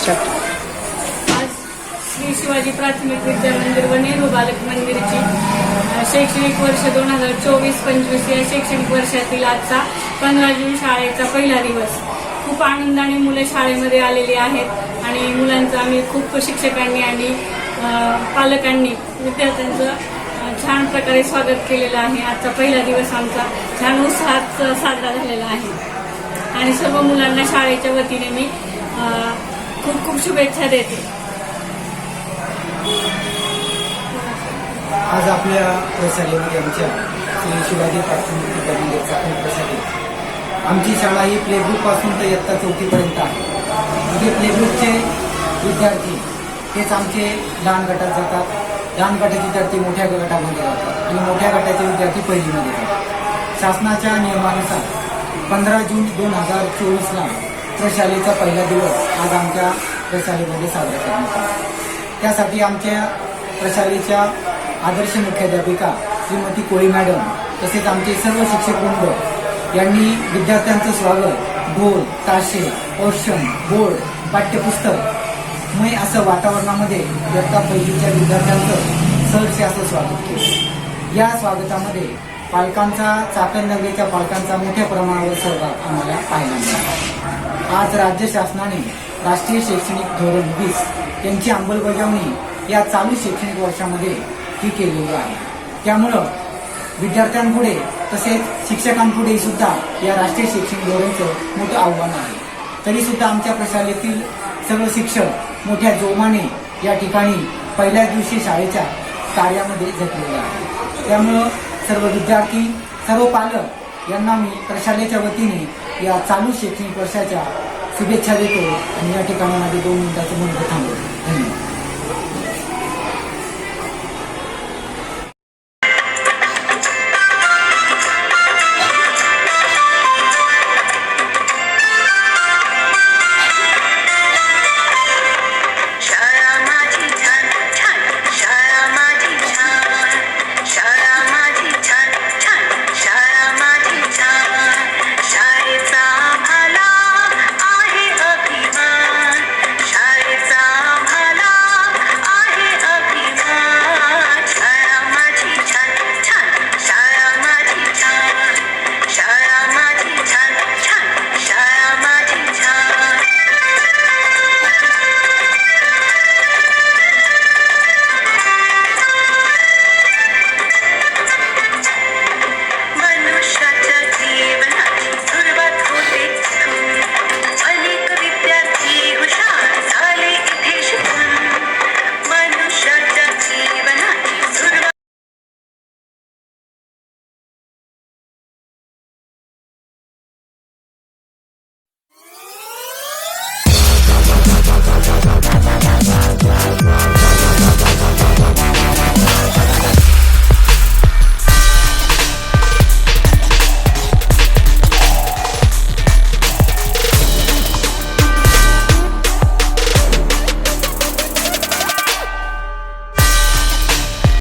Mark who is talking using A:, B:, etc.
A: Start
B: आज श्री शिवाजी प्राथमिक विद्या मंदिर व नेहरू बालक मंदिरची शैक्षणिक वर्ष दोन हजार चोवीस पंचवीस या शैक्षणिक वर्षातील आजचा पंधरा जून शाळेचा पहिला दिवस. खूप आनंदाने मुले शाळेमध्ये आलेली आहेत आणि मुलांचं आम्ही खूप शिक्षकांनी आणि पालकांनी विद्यार्थ्यांचं छान प्रकारे स्वागत केलेलं आहे. आजचा पहिला दिवस आमचा छान उत्साहात साजरा झालेला आहे. आणि सर्व मुलांना शाळेच्या वतीने मी खूप खूप शुभेच्छा देते
C: आज आपल्या प्रशालेमध्ये आमच्या श्री शिवाजी प्राथमिक विद्यालय आमची शाळा ही प्ले तर इयत्ता चौथीपर्यंत आहे. म्हणजे प्लेग्रुपचे विद्यार्थी तेच आमचे लहान गटात जातात. लहान गटाचे विद्यार्थी मोठ्या गटामध्ये जातात. आणि मोठ्या गटाचे विद्यार्थी पहिलीमध्ये जातात. शासनाच्या नियमानुसार पंधरा जून दोन हजार चोवीसला प्रशालेचा पहिला दिवस आज आमच्या प्रशालेमध्ये साजरा करण्यात आला. त्यासाठी आमच्या प्रशालेच्या आदर्श मुख्याध्यापिका श्रीमती कोळी मॅडम तसेच आमचे सर्व शिक्षक वृंद यांनी विद्यार्थ्यांचं स्वागत ढोल ताशे औषण बोर्ड पाठ्यपुस्तक मय असं वातावरणामध्ये इयत्ता पहिलीच्या विद्यार्थ्यांचं सहर्ष असं स्वागत केलं. या स्वागतामध्ये पालकांचा चाकण नगरीच्या पालकांचा मोठ्या प्रमाणावर सहभाग आम्हाला पाहायला मिळाला. आज राज्य शासनाने राष्ट्रीय शैक्षणिक धोरण वीस यांची अंमलबजावणी या चालू शैक्षणिक वर्षामध्ये ही केलेली आहे. त्यामुळं विद्यार्थ्यांपुढे तसेच शिक्षकांपुढे सुद्धा या राष्ट्रीय शैक्षणिक धोरणचं मोठं आव्हान आहे. तरी सुद्धा आमच्या प्रशालेतील सर्व शिक्षक मोठ्या जोमाने या ठिकाणी पहिल्या दिवशी शाळेच्या कार्यामध्ये झटलेले आहे त्यामुळं सर्व विद्यार्थी सर्व पालक यांना मी प्रशालेच्या वतीने या चालू शैक्षणिक वर्षाच्या शुभेच्छा देतो. आणि या ठिकाणी माझे दोन मिनिटाचं म्हणणं थांबवतो.